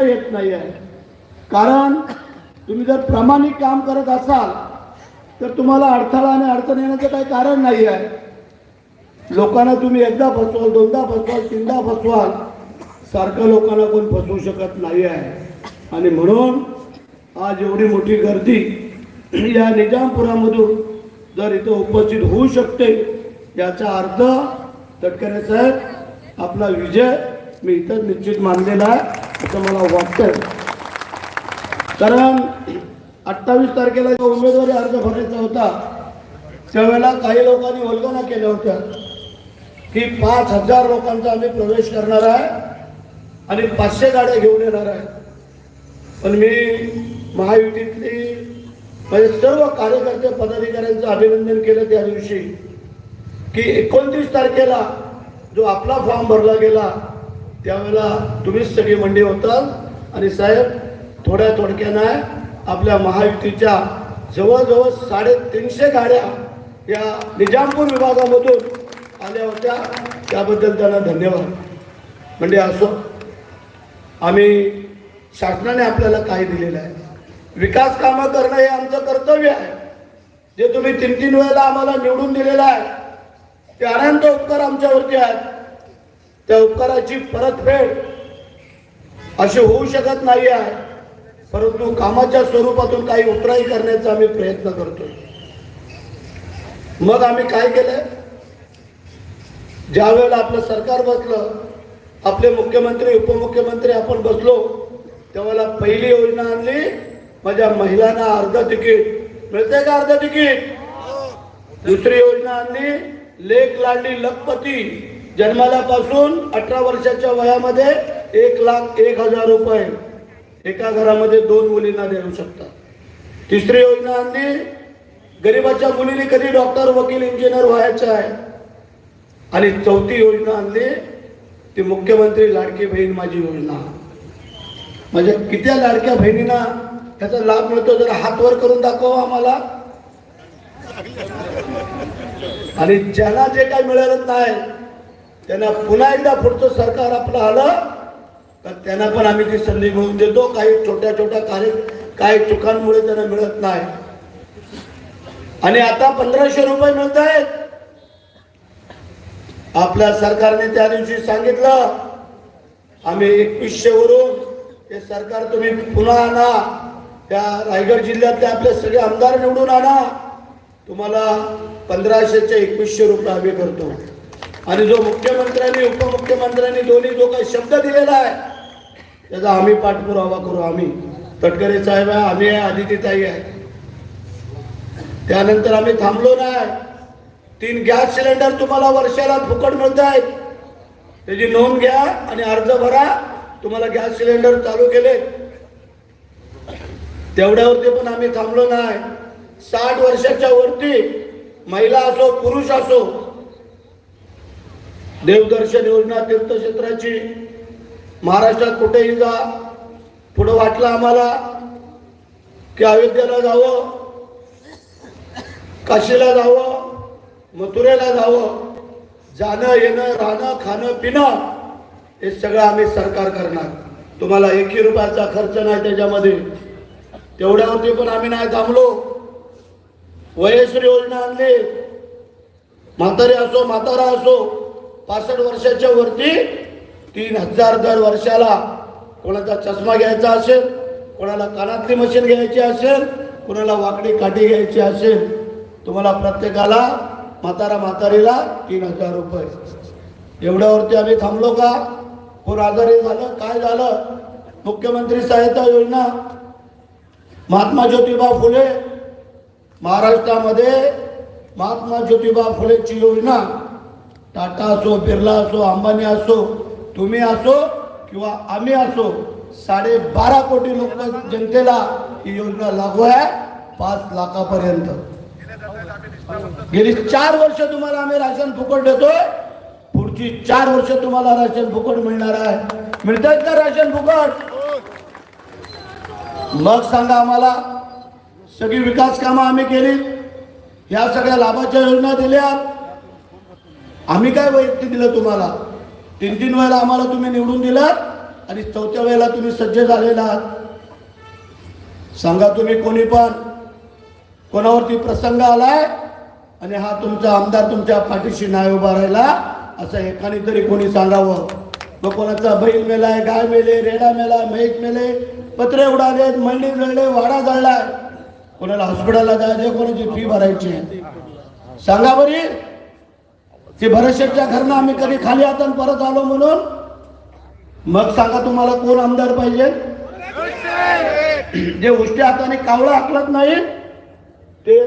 येत नाही आहे कारण तुम्ही जर प्रामाणिक काम करत असाल तर तुम्हाला अडथळा आणि अडचण येण्याचं काही कारण नाही आहे लोकांना तुम्ही एकदा फसवाल दोनदा फसवाल तीनदा फसवाल सारखं लोकांना कोण फसवू शकत नाही आहे आणि म्हणून आज एवढी मोठी गर्दी या निजामपुरामधून जर इथं उपस्थित होऊ शकते याचा अर्थ तटकरे साहेब आपला विजय मी इथं निश्चित मानलेला आहे. असं मला वाटतं कारण अठ्ठावीस तारखेला जो उमेदवारी अर्ज भरायचा होता त्यावेळेला काही लोकांनी वल्गना केल्या होत्या की पाच हजार लोकांचा आम्ही प्रवेश करणार आहे आणि पाचशे गाड्या घेऊन येणार आहे. पण मी महायुतीतली म्हणजे सर्व कार्यकर्ते पदाधिकाऱ्यांचं अभिनंदन केलं त्या दिवशी की एकोणतीस तारखेला जो आपला फॉर्म भरला गेला त्यावेळेला तुम्हीच सगळी मंडी होतात आणि साहेब थोड्या थोडक्यानं आपल्या महायुतीच्या जवळजवळ साडेतीनशे गाड्या या निजामपूर विभागामधून आल्या होत्या. त्याबद्दल त्यांना धन्यवाद. म्हणजे असो आम्ही शासनाने आपल्याला काय दिलेलं आहे. विकास कामं करणं हे आमचं कर्तव्य आहे. जे तुम्ही तीन तीन वेळेला आम्हाला निवडून दिलेलं आहे ते अनंत उपकार आमच्यावरती आहेत. त्या उपकाराची परतफेड अशी होऊ शकत नाही आहे. परंतु कामाच्या स्वरूपातून काही उतराई करण्याचा आम्ही प्रयत्न करतोय. मग आम्ही काय केलंय ज्या वेळेला आपलं सरकार बसलं आपले मुख्यमंत्री उपमुख्यमंत्री आपण बसलो त्यावेळेला पहिली योजना आणली माझ्या महिलांना अर्ध तिकीट. मिळते का अर्ध तिकीट? दुसरी योजना आणली लेख लाडली लखपती. जन्माल्यापासून अठरा वर्षाच्या वयामध्ये एक लाख एक हजार रुपये एका घरामध्ये दोन मुलींना देऊ शकतात. तिसरी योजना आणली गरीबाच्या मुलीने कधी डॉक्टर वकील इंजिनियर व्हायचं आहे? आणि चौथी योजना आणली ती मुख्यमंत्री लाडकी बहीण माझी योजना. म्हणजे किती लाडक्या बहिणींना त्याचा लाभ मिळतो जरा हात वर करून दाखव आम्हाला. आणि ज्याला जे काही मिळालं नाही त्यांना पुन्हा एकदा पुढचं सरकार आपलं आलं तर त्यांना पण आम्ही ती संधी मिळवून देतो. काही छोट्या छोट्या कार्य काही चुकांमुळे त्यांना मिळत नाही. आणि आता पंधराशे रुपये मिळत आहेत. आपल्या सरकारने त्या दिवशी सांगितलं आम्ही एकवीसशे वरून हे सरकार तुम्ही पुन्हा आणा. त्या रायगड जिल्ह्यातले आपले सगळे आमदार निवडून आणा. तुम्हाला पंधराशेचे एकवीसशे रुपये आम्ही करतो आणि जो मुख्यमंत्र्यांनी उपमुख्यमंत्र्यांनी दोन्ही जो काही शब्द दिलेला आहे त्याचा आम्ही पाठपुरावा करू आम्ही. तटकरे साहेब आहे आम्ही आहे आदितीताई आहे. त्यानंतर आम्ही थांबलो नाही. तीन गॅस सिलेंडर तुम्हाला वर्षाला फुकट मिळत आहेत. त्याची नोंद घ्या आणि अर्ज भरा. तुम्हाला गॅस सिलेंडर चालू केले तेवढ्यावरती पण आम्ही थांबलो नाही. साठ वर्षाच्या वरती महिला असो पुरुष असो देवदर्शन योजना तीर्थक्षेत्राची महाराष्ट्रात कुठेही जा पुढं वाटलं आम्हाला की अयोध्येला जावं काशीला जावं मथुरेला जावं जाणं येणं राहणं खाणं पिणं हे सगळं आम्ही सरकार करणार. तुम्हाला एकही रुपयाचा खर्च नाही त्याच्यामध्ये. तेवढ्यावरती पण आम्ही नाही थांबलो. वयश्री योजना आणली. म्हातारी असो म्हातारा असो पासष्ट वर्षाच्या वरती तीन हजार दर वर्षाला कोणाचा चष्मा घ्यायचा असेल कोणाला कानातली मशीन घ्यायची असेल कोणाला वाकडी काठी घ्यायची असेल तुम्हाला प्रत्येकाला म्हातारा म्हातारीला तीन हजार रुपये. एवढ्यावरती आम्ही थांबलो का? कोण आजारी झालं काय झालं? मुख्यमंत्री सहायता योजना. महात्मा ज्योतिबा फुले महाराष्ट्रामध्ये महात्मा ज्योतिबा फुलेची योजना. टाटा असो बिर्ला असो अंबानी असो तुम्ही असो किंवा आम्ही असो साडेबारा कोटी लोक जनतेला ही योजना लागू आहे पाच लाखापर्यंत. गेली चार वर्ष तुम्हाला आम्ही राशन फुकट देतोय पुढची चार वर्ष तुम्हाला राशन फुकट मिळणार आहे. मिळतात का राशन फुकट? मग सांगा आम्हाला सगळी विकास कामं आम्ही केली या सगळ्या लाभाच्या योजना दिल्या आम्ही काय वैयक्तिक दिलं तुम्हाला? तीन तीन वेळेला आम्हाला तुम्ही निवडून दिलात आणि चौथ्या वेळेला तुम्ही सज्ज झालेला आहात. सांगा तुम्ही कोणी पण कोणावरती प्रसंग आलाय आणि हा तुमचा आमदार तुमच्या पाठीशी नाही उभा राहिला असं एकाने तरी कोणी सांगावं? मग कोणाचा बैल मेलाय गाय मेले रेडा मेला म्हैस मेले पत्रे उडाले मंडी जळले वाडा जळलाय. कोणाला हॉस्पिटलला जायचे कोणाची फी भरायची आहे. सांगा बरी. ते भरतशेठच्या घरनं आम्ही कधी खाली हातान परत आलो म्हणून? मग सांगा तुम्हाला कोण आमदार पाहिजे? जे उष्ट्या हाताने कावळा हाकलत नाही